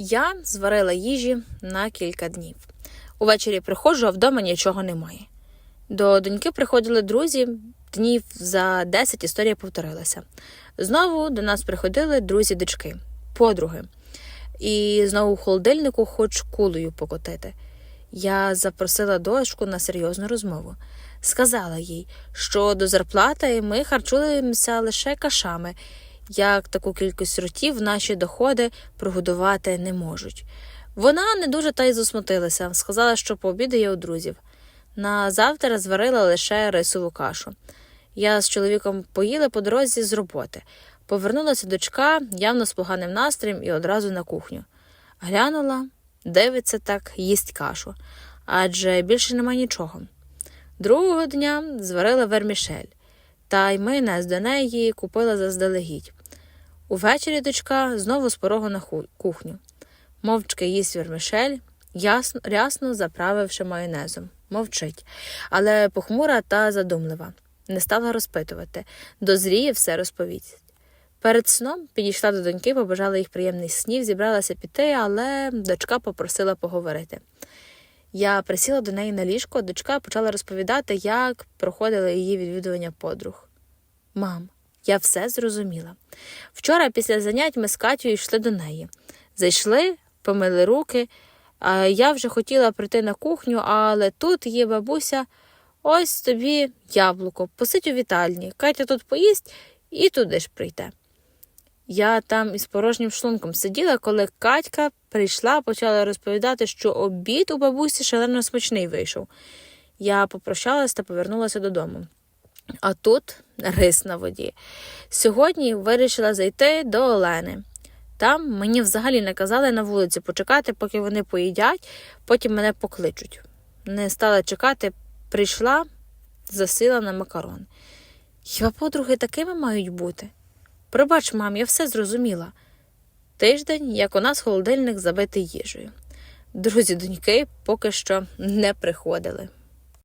Я зварила їжі на кілька днів. Увечері приходжу, а вдома нічого немає. До доньки приходили друзі, днів за 10 історія повторилася. Знову до нас приходили друзі дочки, подруги. І знову в холодильнику хоч кулею покотити. Я запросила дочку на серйозну розмову. Сказала їй, що до зарплати ми харчуємося лише кашами, як таку кількість ротів наші доходи прогодувати не можуть. Вона не дуже та й засмутилася, сказала, що пообідає у друзів. На завтра зварила лише рисову кашу. Я з чоловіком поїли по дорозі з роботи. Повернулася дочка явно з поганим настроєм і одразу на кухню. Глянула, дивиться так, їсть кашу, адже більше нема нічого. Другого дня зварила вермішель, та й майонез до неї купила заздалегідь. Увечері дочка знову з порогу на кухню. Мовчки їсть вермішель, ясно, рясно заправивши майонезом. Мовчить, але похмура та задумлива. Не стала розпитувати. Дозріє все розповість. Перед сном підійшла до доньки, побажала їх приємних снів, зібралася піти, але дочка попросила поговорити. Я присіла до неї на ліжко, дочка почала розповідати, як проходили її відвідування подруг. Мам, я все зрозуміла. Вчора після занять ми з Катю йшли до неї. Зайшли, помили руки. Я вже хотіла прийти на кухню, але тут є бабуся. Ось тобі яблуко, посидь у вітальні. Катя тут поїсть і туди ж прийде. Я там із порожнім шлунком сиділа, коли Катька прийшла, почала розповідати, що обід у бабусі шалено смачний вийшов. Я попрощалась та повернулася додому. А тут рис на воді. Сьогодні вирішила зайти до Олени. Там мені взагалі наказали на вулиці почекати, поки вони поїдять, потім мене покличуть. Не стала чекати, прийшла, засила на макарон. Хіба подруги такими мають бути? Пробач, мам, я все зрозуміла. Тиждень, як у нас холодильник забитий їжею. Друзі доньки поки що не приходили.